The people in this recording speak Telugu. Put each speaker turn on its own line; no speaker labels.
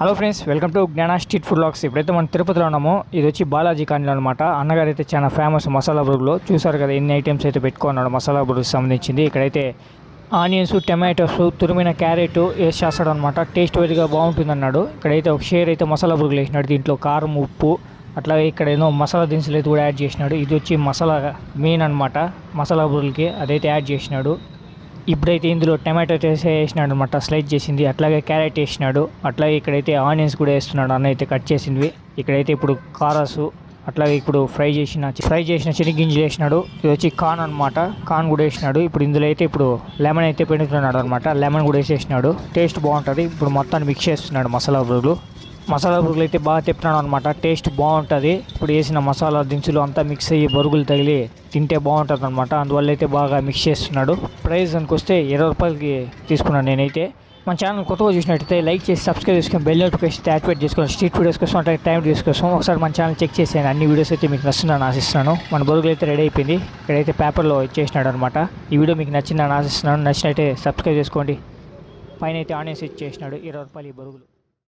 Hello friends welcome to Gnana street food locks ఇప్పుడైతే మనం తిరుపతిలో ఉన్నామో. ఇది వచ్చి బాలాజీ కాలనీలో అనమాట అన్నగారు అయితే చాలా ఫేమస్ మసాలా బురుగులో. చూసారు కదా ఎన్ని ఐటమ్స్ అయితే పెట్టుకున్నాడు మసాలా బురుగుకి సంబంధించింది. ఇక్కడైతే ఆనియన్స్ టమాటోస్ తురిమిన క్యారెట్ వేసి చేస్తాడు అనమాట టేస్ట్ వైజ్గా బాగుంటుంది అన్నాడు ఇక్కడైతే ఒక షేర్ అయితే మసాలా బురుగులు వేసినాడు. దీంట్లో కారం ఉప్పు అట్లాగే ఇక్కడ ఏదో మసాలా దినుసులు అయితే కూడా యాడ్ చేసినాడు. ఇది వచ్చి మసాలా మెయిన్ అనమాట మసాలా బురుగులకి అదైతే యాడ్ చేసినాడు. ఇప్పుడైతే ఇందులో టమాటో చేసి వేసినాడు అనమాట స్లైడ్ చేసింది. అట్లాగే క్యారెట్ వేసినాడు. అట్లాగే ఇక్కడైతే ఆనియన్స్ కూడా వేస్తున్నాడు అన్న అయితే కట్ చేసింది. ఇక్కడైతే ఇప్పుడు కారాసు అట్లాగే ఇప్పుడు ఫ్రై చేసిన ఫ్రై చేసిన శనగింజలు వేసినాడు. ఇది వచ్చి కాన్ అనమాట కాన్ కూడా వేసినాడు. ఇప్పుడు ఇందులో అయితే ఇప్పుడు లెమన్ అయితే పెంచుతున్నాడు అనమాట లెమన్ కూడా వేసేసినాడు. టేస్ట్ బాగుంటుంది. ఇప్పుడు మొత్తాన్ని మిక్స్ చేస్తున్నాడు మసాలా బురుగులు మసాలా బురుగులు అయితే బాగా తిప్పుతున్నాడు అనమాట టేస్ట్ బాగుంటుంది. ఇప్పుడు వేసిన మసాలా దినుసులు అంతా మిక్స్ అయ్యి బరుగులు తగిలి తింటే బాగుంటుంది అనమాట అందువల్ల అయితే బాగా మిక్స్ చేస్తున్నాడు. ప్రైస్ దానికి వస్తే ఇరవై రూపాయలకి తీసుకున్నాను నేనైతే. మన ఛానల్ కొత్తగా చూసినట్టయితే లైక్ చేసి సబ్స్క్రైబ్ చేసుకొని బెల్ నోటిఫికేషన్ యాక్టివేట్ చేసుకోండి స్ట్రీట్ వీడియోస్ కోసం అంటే టైం వీడియోస్ కోసం ఒకసారి మన ఛానల్ చెక్ చేసాను అన్ని వీడియోస్ అయితే మీకు నచ్చిందని ఆశిస్తున్నాను. మన బరుగులు అయితే రెడీ అయిపోయింది. ఇక్కడైతే పేపర్లో ఇచ్చేసినాడు అనమాట ఈ వీడియో మీకు నచ్చిందని ఆశిస్తున్నాను. నచ్చినట్టే సబ్స్క్రైబ్ చేసుకోండి. పైన అయితే ఆనియన్స్ ఇచ్చేసినాడు ఇరవై రూపాయలు ఈ బరుగులు.